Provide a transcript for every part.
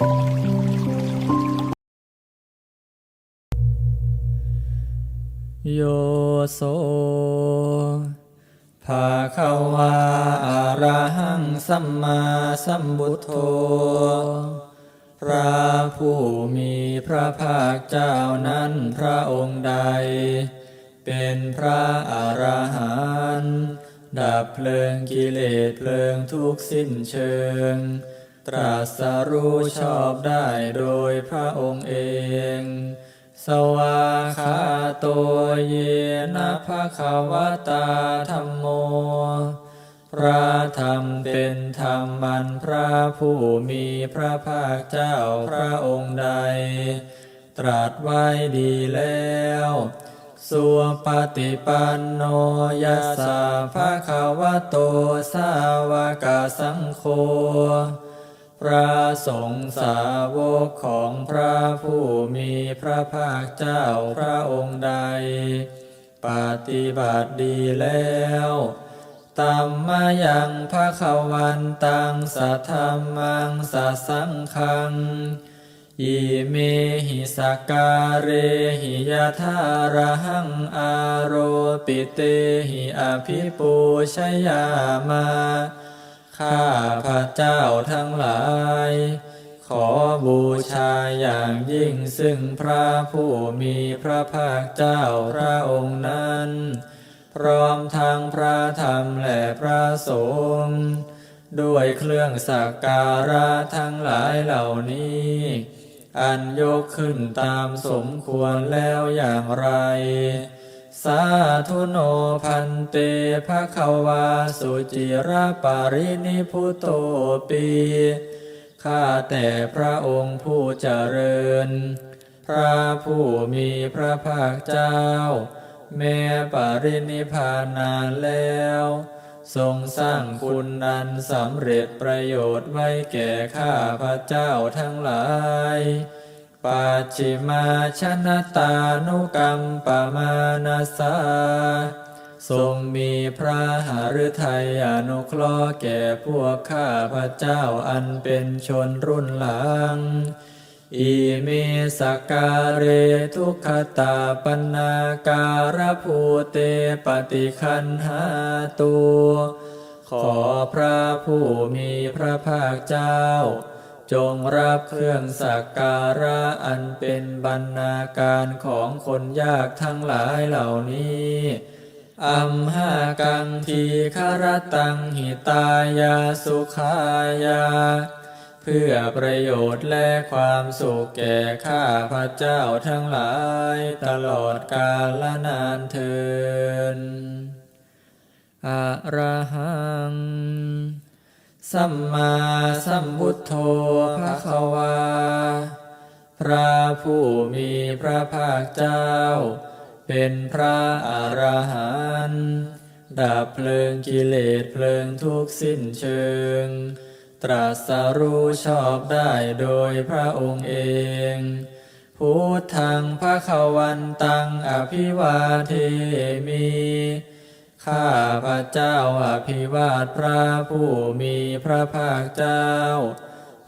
โยโสภาควาอะระหังสัมมาสัมพุทโธพระผู้มีพระภาคเจ้านั้นพระองค์ใด เป็นพระอรหันต์ดับเพลิงกิเลสเพลิงทุกสิ้นเชิง ตรัสรู้ชอบได้โดยพระองค์เอง สวาคาโตเยนะภะคะวะตาธรรมโม พระธรรมเป็นธรรมมันพระผู้มีพระภาคเจ้าพระองค์ใด ตรัสไว้ดีแล้วสุปฏิปันโนยัสสะภะคะวะโตสาวกสังโฆ พระสงฆ์สาวกของพระผู้มีพระภาคเจ้าพระองค์ใด ปฏิบัติดีแล้วตัมมายังภะคะวันตังสัทธรรมังสัสังคังอิเมหิสการเรหิยะทารหังอาโรปิเตหิอภิปูชยามา ข้าพระเจ้าทั้งหลาย ขอบูชาอย่างยิ่งซึ่งพระผู้มีพระภาคเจ้าพระองค์นั้น พร้อมทั้งพระธรรมและพระสงฆ์ด้วยเครื่องสักการะทั้งหลายเหล่านี้ อันยกขึ้นตามสมควรแล้วอย่างไร สาธุโนพันเตภะคะวาสุจิระปารินิพุโตปีข้าแต่พระองค์ผู้เจริญ พระผู้มีพระภาคเจ้า แม้ปรินิพานนานแล้ว ทรงสร้างคุณนันสำเร็จประโยชน์ไว้แก่ข้าพระเจ้าทั้งหลาย ปัจฉิมาชนะตานุกรรมปมานาสาทรงมีพระหฤทัยอนุเคราะห์แก่พวกข้าพระเจ้าอันเป็นชนรุ่นหลัง อิเมสกการเรทุกขตาปนาการภูเตปฏิคันหาตูขอพระผู้มีพระภาคเจ้า จงรับเครื่องสักการะอันเป็นบรรณาการของคนยากทั้งหลายเหล่านี้อัมหากังทีคารตังหิตายาสุขายา เพื่อประโยชน์และความสุขแก่ข้าพระเจ้าทั้งหลายตลอดกาลนานเทินอระหั สัมมาสัมพุทโธภะคะวา พระผู้มีพระภาคเจ้า เป็นพระอรหันต์ดับเพลิงกิเลสเพลิงทุกสิ้นเชิง ตรัสรู้ชอบได้โดยพระองค์เอง พุทธังภะควันตังอภิวาเทมิ ข้าพระเจ้าอภิวาทพระผู้มีพระภาคเจ้า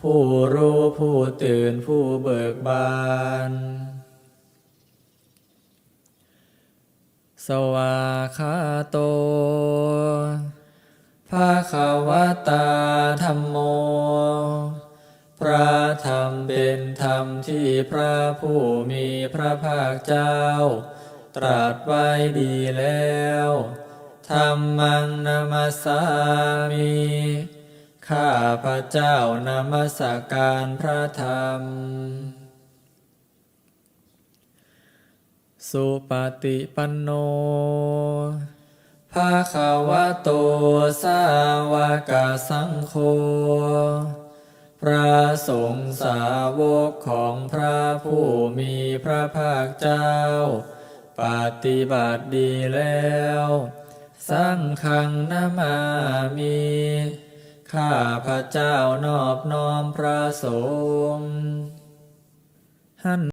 ผู้รู้ผู้ตื่นผู้เบิกบาน สวาคาโตภาคาวตาธรรมโม พระธรรมเป็นธรรมที่พระผู้มีพระภาคเจ้า ตรัสไว้ดีแล้ว รรมังนมัสสามิข้าพระเจ้านมัสการพระธรรม สุปฏิปันโนภาคาวะโตสาวกสังโฆพระสงฆ์สาวกของพระผู้มีพระภาคเจ้า ปฏิบัติดีแล้ว สังฆังนามามีข้าพระเจ้านอบน้อมพระสงฆ์หัน